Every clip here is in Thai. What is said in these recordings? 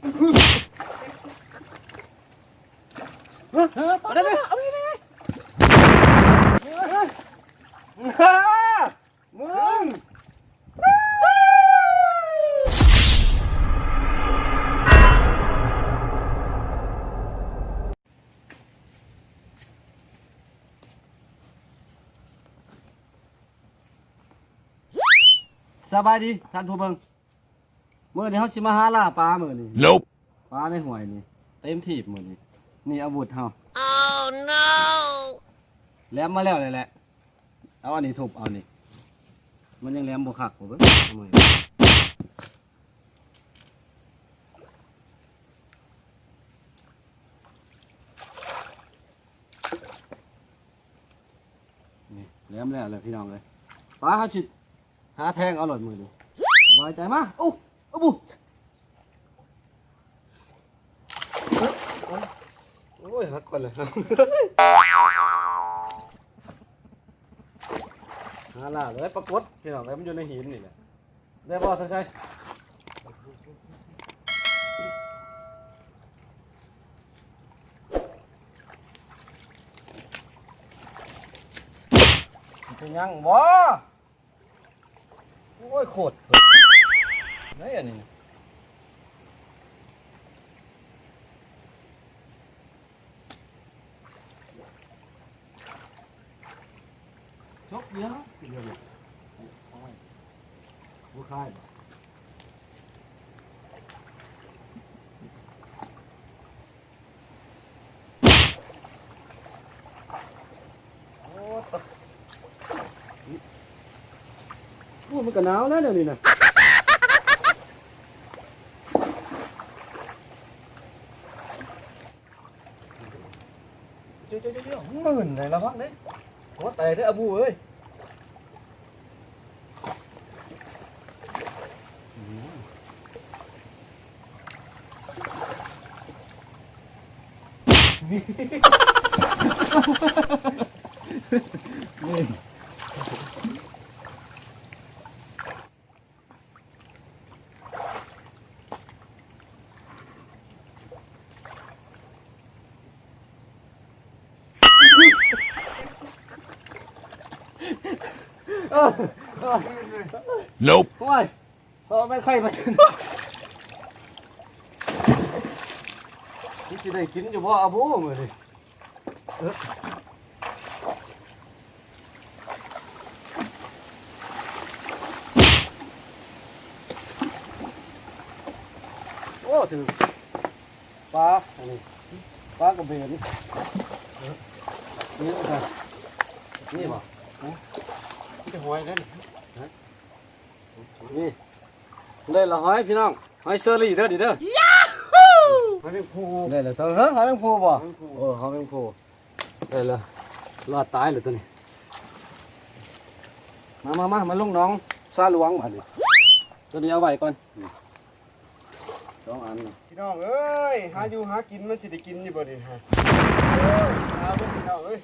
เอาได้ไหมเอาได้ไหมมึงสบายดีท่านผู้เบิ่ง มื้อนี้เฮาสิมาหาล่าปลามื้อนี้ Nope. ปลาในห้วยนี่เต็มทีบมื้อนี้นี่อาวุธเฮา Oh no. แหลมมาแล้วเลยแหละเอาอันนี้ทุบเอานี่มันยังแหลมบ่คักบ่เบิ่งเอามือนี่แหลมแล้วเลยพี่น้องเลยปลาเฮาสิหาแทงเอาหลอดมือนี่สบายใจมาอู้อู้ บุโอ้ยหักก่อนเลยฮาล่ะเลยปรากฏพี่น้องเลยมันอยู่ในหินนี่แหละได้บ่ท่านชัยเป็นยังบ่โอ้ยโคตร ไหนอันนี้จบเดียวเดียวเลยบุคายโอ้ตะพูดมันก็หนาวแล้วเดี๋ยนี้นะ เจ้าเจ้าเจ้าเจ้าหมื่ Nope. โอ้ยพอไม่ค่อยมาจนนี่สิได้กินอยู่พ่ออาบูมือดิเออโอ้ถือปลาอันนี้ปลากระเบนเออนี่ก็นี่ป่ะ หวยกันนี่ได้ละหอยพี่น้องหอยเชอรี่เด้อดิเด้อมันเป็นผู้ได้ละเสองเฮ้ยหอยแมงภูบ่หอยแมงภูโอ้หอยแมงภูได้ละรอดตายเลยตัวนี้มามามามาลุงน้องซาหลวงมาดิตัวนี้เอาไว้ก่อนนี่สองอันน่ะพี่น้องเอ้ยหาอยู่หากินมันสิได้กินอยู่บ่นี่ฮะเออหาเบิ่งพี่น้องเอ้ย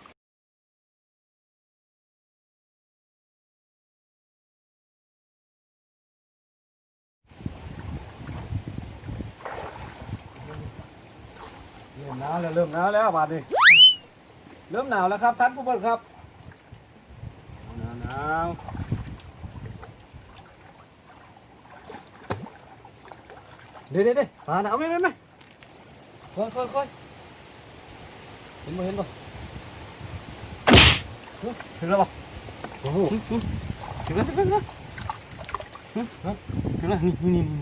มหนาวแล้วเริ่มหนาวแล้วบาดนี้เริ่มหนาวแล้วครับท่านผู้เบิ่งครับหนาวหนาวเดี๋ยวเดี๋ยวเดี๋ยวมาหนาวไหมไหมไหมค่อยค่อยค่อยเห็นบ่เห็นบ่เฮ้ยถึงแล้วบ่โอ้โหถึงแล้วถึงแล้วถึงแล้วเฮ้ยเฮ้ยถึงแล้วนี่นี่นี่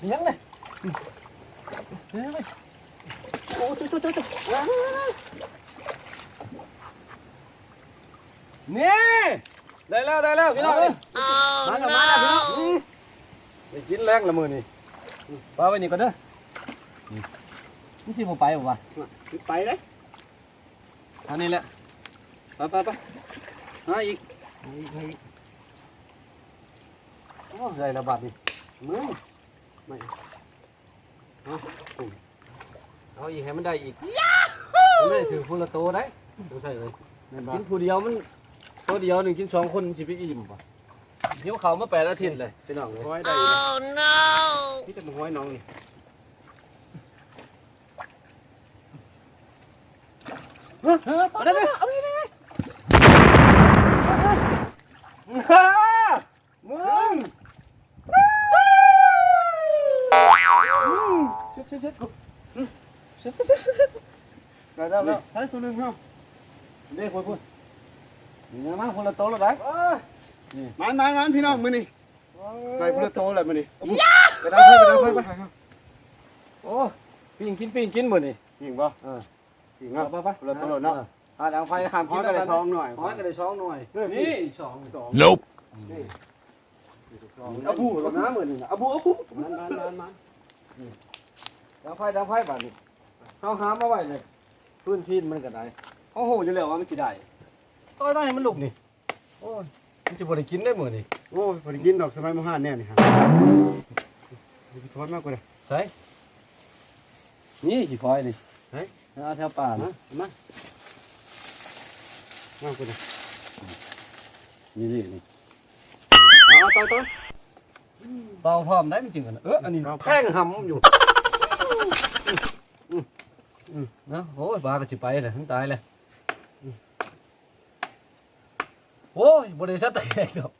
นี่ยังเลย เฮ้ยเฮ้ยโอ้จุ๊จุ๊จุ๊จุ๊ว้าวนี่ได้แล้วได้แล้วพี่น้องมาแล้วมาแล้วพี่น้องได้กินแรงละมือนี่ปลาไว้นี่ก่อนเด้อนี่นี่สิบ่ไปบ่วะไปเลยอันนี้แหละไปไปไปมาอีกโอ้ได้ระบาดนี่มึงไม่ เอาอืมเอาอีกให้มันได้อีกมันไม่ได้ถือคนละโตได้ดูใส่เลยแม่นบ่กินผู้เดียวมันตัวเดียวหนึ่งกินสองคนสิไปอิ่มป่ะหิวเขาวมาแปดอาทิตย์เลยพี่น้องเลยห้อยได้อยู่ Oh no! นี่จะมาห้อยน้องนี่เอาได้ไหมเอาได้ไหมมึงเช็ดเช็ดเช็ดเช็ดเช็ดเช็ดเช็ด ได้ แล้วแล้วใช้ตัวหนึงเนาะเด้พูดพูดนี่นะมั้งคนละโต๊ะแล้วได้มันมันมันพี่น้องมื้อนี้ได้พุ่นโตแล้วมื้อนี้ไปดาวไฟไปดาวไฟไปโอ้ปิ้งกินปิ้งกินหมดนี่ยิงบ่เออยิงเอาเนาะไปไปพุ่นโตเนาะอ่าดาวไฟห้ามห้กิอนยก็แล้วได้กันท้องหน่อยห้อยก็ได้ช้องหน่อยนี่สองสอง Nope. นี่อาบูกับน้ำเหมือนนี่นะอาบูอาบูมันมันมันมันดังไฟดังไฟบาดนี้เขาหามาไว้เลย พื้นที่มันก็ได้เขาโหอยู่แล้วว่ามันสิได้ต้อยต้องให้มันลุกนี่โอ้ยมันจะบ่ได้กินได้มื้อนี่โอ้ยบ่ได้กินดอกสมัยมห้าแน่นี่ฮะทอดมากกว่าเด้อใช่นี่สิคอยนี่เฮ้ยเอาแถวป่ามานะมากมากกว่าเด้อนี่นี่นี่เอาต่อต่อเป่าพร้อมได้มันจริงกันนะเอออันนี้แข้งหำอยู่ นะโอ้ยปลาก็สิไปเลยทั้งตายเลยโอ้ยบริษัทแตกครับ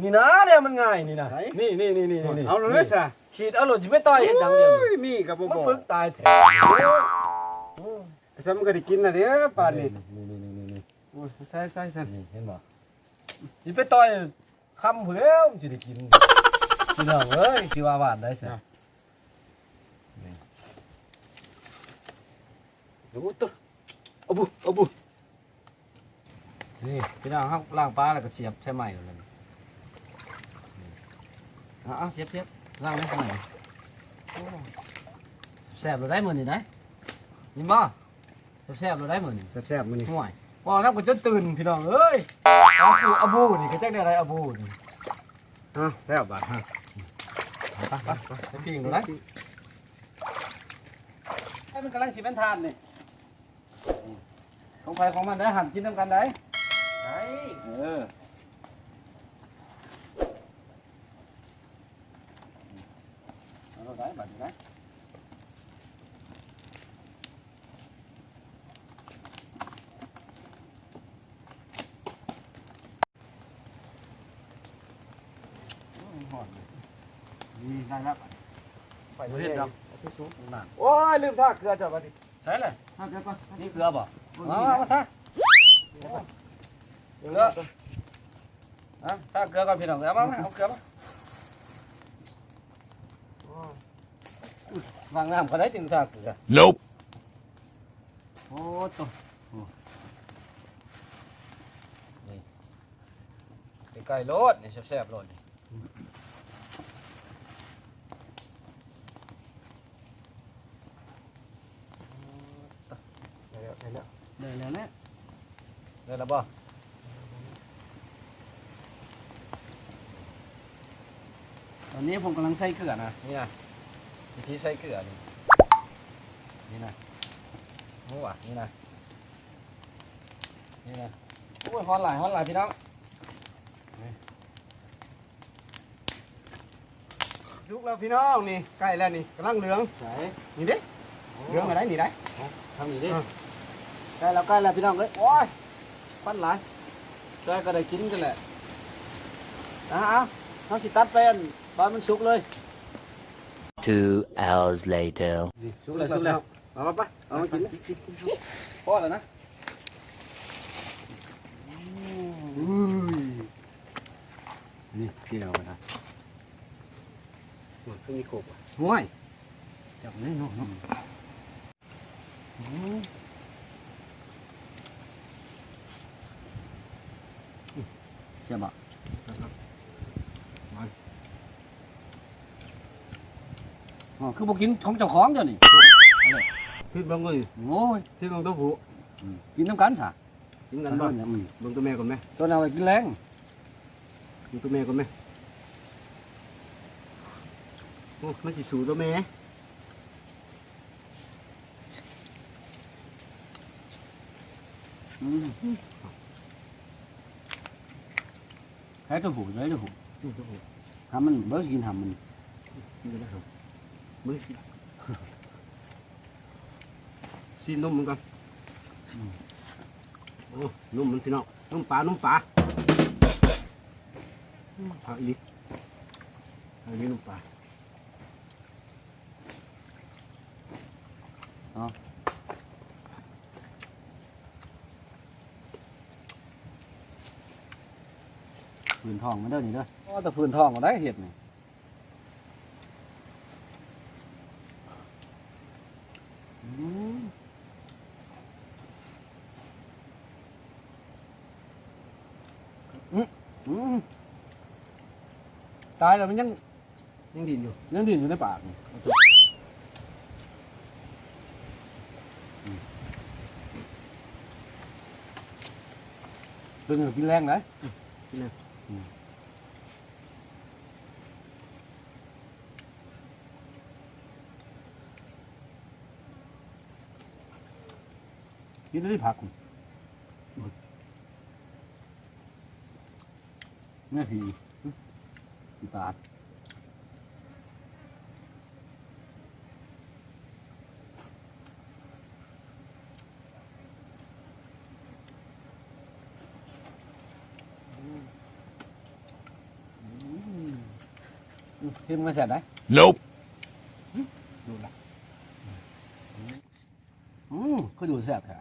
นี่นะเนี่ยมันง่ายนี่นะนี่นี่นี่นี่นี่เอาเลยซะขีดเอาหลุดจะไม่ต่อยเห็นดังเดียวโอ้ยมีกับบ่มันบอกปึกตายแถวไอ้ซ้ำก็ได้กินน่ะเด้อป่านนี้นี่นี่นี่นี่นี่โอ้ยใส่ใส่ใส่นี่เห็นบ่จะไปต่อยคำเพื่อมันจะได้กินพี่น้องเอ้ยที่ว่าหวานได้ใช่ โอ้ตัวเอาบุเอาบุนี่พี่น้องเขาล้างปลาแล้วก็เสียบใช่ไหมเลยอะเสียบเสียบล้างได้ใช่ไหมแซ่บเราได้เหมือนนี่นะนี่บ่แซ่บเราได้เหมือนนี่แซ่บๆมื้อนี้ห่วยว่านักก็จนตื่นพี่น้องเอ้ยเอาปูอาบูนี่ก็แจ้งได้อะไรอาบูนี่ฮะแล้วบาดฮะไปไปไปไปปิ้งดูนะให้มันกำลังสิเป็นทานนี่ ของใครของมันได้หั่นกินน้ำกันได้ไอ้เออเอาได้บัดนี้นะหอดเลยนี่ได้แล้วไปดูเห็ดดอกสูงๆนั่นโอ้ยลืมท่าเกลือจ้ะบัดนี้ใช่เลยท่าเกลือก่อ นนี่เกลือบ่มามามาท่าเกลืออะท่าเกลือก่อนพี่น้องเอามามาเอาเกลือมาวางน้ำก็ได้จึงท่าเกลือ Nope. โอ้ตัวนี่ไก่โลดนี่แซ่บๆโลดนี่ ได้แล้ว ได้แล้วได้แล้วเนี่ยได้แล้วบ่ตอนนี้ผมกำลังใส่เกลือนะนี่นะวิธีใส่เกลือนี่นี่นะโอ้ว่ะนี่นะนี่นะโอ้ยฮอนหลายฮอนหลายพี่น้องลุกแล้วพี่น้องนี่ใกล้แล้วนี่กำลังเหลืองใส่นี่เด้เหลืองอะไรนี่ได้ทำนี่ดิ อะใกล้แล้วใกล้แล้วพี่น้องเอ้ยโอ้ยฟันหลายใกล้ก็ได้กินกันแหละอะเอาเอาสิตัดเป็นตอนมันสุกเลย Two hours later. สุกเลยสุกเลยเอามาไปเอามากินเลยพอแล้วนะนี่เจียวนะมันคือมีโคกว่ะห่วยจับเลยเนาะ เนาะเชื่อบ่อ๋อคือบอกกินของเจ้าของเดี๋ยวนี้พี่เบิ่งเอ้ยโอ้ยพี่เบิ่งตัวผู้กินน้ำกันสะกินกันบ่เบิ่งตัวแม่ก่อนไหมตัว nào กินแรงเบิ่งตัวแม่ก่อนไหมโอ้มันสิสู่ตัวแม่แพ้ตัวผู้ใช้ตัวผู้นี่ตัวผมทำมันเบิร์กินทำมันนี่นะครับมือสิซีนุ่ม เหมือนกันโอ้นุ่มมันพี่น้องนุ่มปลานุ่มปลาผักอีกอันนี้นุ่มปลา พื้นทองมันเด้อนี่เด้ออ๋อแต่พื้นทองก็ได้เห็ดนี่อืมอืมอืมตายแล้วมันยังยังดินอยู่ยังดิ่นอยู่ในปากนี่ตัวนี้กินแรงเลยนี่นะ กินได้ผักนี่ผีผีตาด เค็มมาเสร็จได้ Nope. ดูละอืมก็ดูแซ่บแท้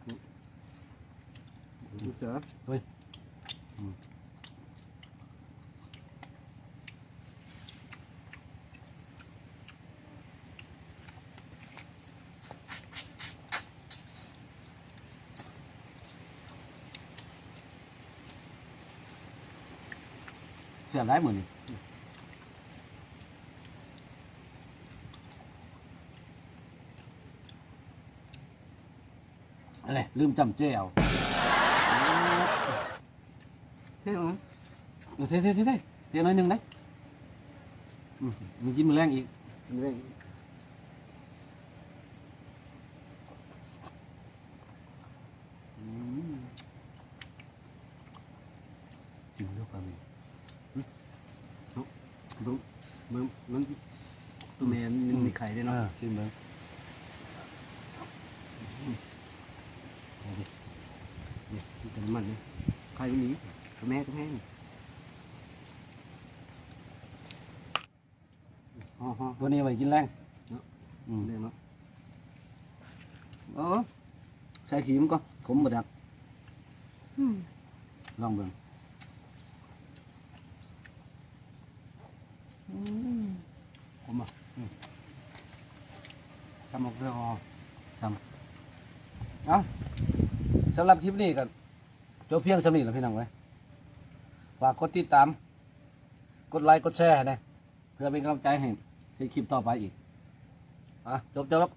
ดูเอเฮ้ยอืมเสียบได้เหมือนนี่อะไรลืมจำเจ้วเท่ไหมเดี๋ยวเท่เท่เท่เท่เท่หน่อยหนึ่งได้อืมมีจิ้มมือแรงอีกนี่อืมจิ้มด้วยความดูมันมันตัวแม่มันมีไข่ด้วยเนาะเนาะจิ้มเลย นี่ เป็นมันนี่ไข่นี้ตัวแม่ตัวแม่นี่อ๋อฮะตัวนี้ไว้กินแรงเนาะอืมเดี๋ยวเนาะเออใส่ขีมก็ขมบดักลองเบิ่งขมอะอืมทำออกเรื่องอ๋อทำเอาสำหรับคลิปนี้ก็ จบเพียงสำนี้แล้วพี่น้องเว้ยฝากกดติดตาม กดไลค์ กดแชร์นะเพื่อเป็นกำลังใจให้ให้คลิปต่อไปอีก อะ จบจบ